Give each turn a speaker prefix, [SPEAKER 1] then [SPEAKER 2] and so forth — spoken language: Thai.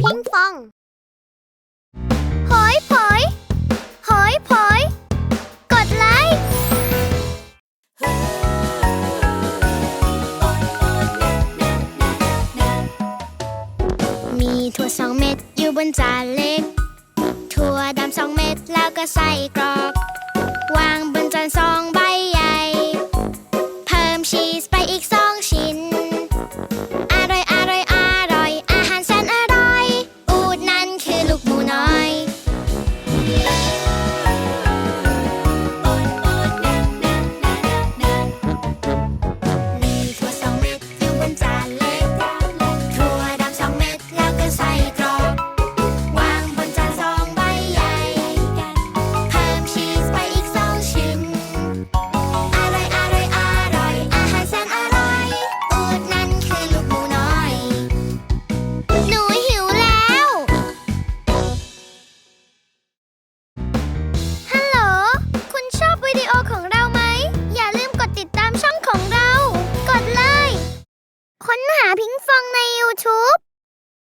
[SPEAKER 1] พิงฟอง หอยผอย หอยผอย กดไลค์ มีถั่วสองเม็ดอยู่บนจานเล็ก ถั่วดำสองเม็ดแล้วก็ใส่กรอก રહ્યો છું